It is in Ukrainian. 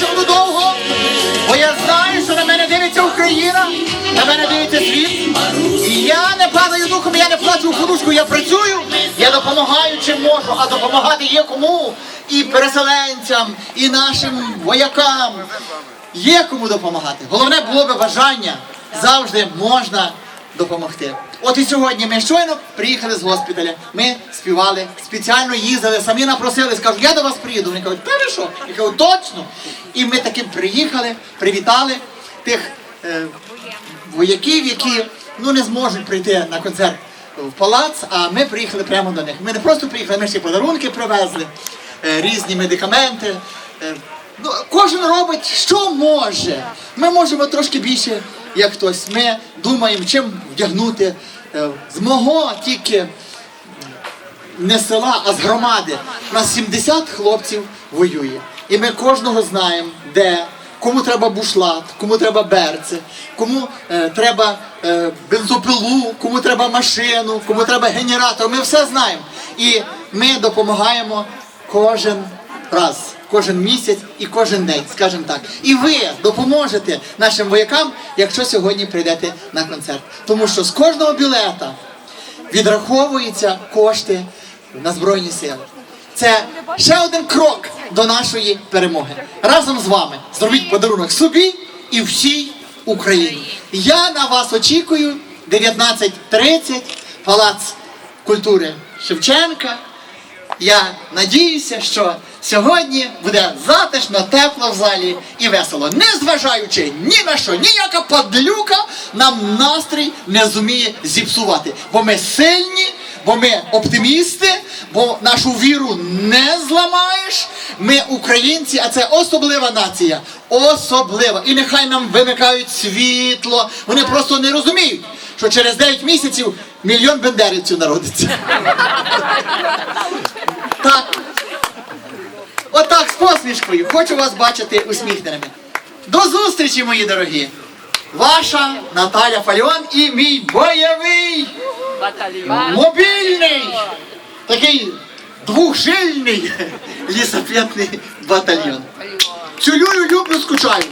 ще довго, бо я знаю, що на мене дивиться Україна, на мене дивиться світ. І я не падаю духом, я не плачу в подушку, я працюю, я допомагаю чим можу, а допомагати є кому. І переселенцям, і нашим воякам. Є кому допомагати. Головне було би бажання. Завжди можна допомогти. От і сьогодні ми щойно приїхали з госпіталя. Ми співали, спеціально їздили, самі напросили, скажуть, я до вас приїду. Вони кажуть, та що? Я кажу, точно. І ми таким приїхали, привітали тих е, вояків, які ну, не зможуть прийти на концерт в палац, а ми приїхали прямо до них. Ми не просто приїхали, ми ще подарунки привезли, е, різні медикаменти. Е, ну, кожен робить, що може. Ми можемо трошки більше, як хтось. Ми думаємо, чим вдягнути. Е, з мого тільки не села, а з громади. Нас 70 хлопців воює. І ми кожного знаємо, де, кому треба бушлат, кому треба берце, кому е, треба е, бензопилу, кому треба машину, кому треба генератор. Ми все знаємо. І ми допомагаємо кожен раз, кожен місяць і кожен день, скажімо так. І ви допоможете нашим воякам, якщо сьогодні прийдете на концерт. Тому що з кожного білета відраховуються кошти на Збройні Сили. Це ще один крок до нашої перемоги. Разом з вами зробіть подарунок собі і всій Україні. Я на вас очікую 19.30, Палац культури Шевченка. Я надіюся, що сьогодні буде затишно, тепло в залі і весело. Незважаючи ні на що, ніяка падлюка нам настрій не зуміє зіпсувати. Бо ми сильні, бо ми оптимісти, бо нашу віру не зламаєш. Ми українці, а це особлива нація. Особлива. І нехай нам вимикають світло. Вони просто не розуміють, що через 9 місяців мільйон бендерівців народиться. Так. Отак, з посмішкою. Хочу вас бачити усміхненими. До зустрічі, мої дорогі! Ваша Наталя Фальон і мій бойовий, мобільний, такий двохжильний лісопетний батальйон. Цілюю, люблю, скучаю.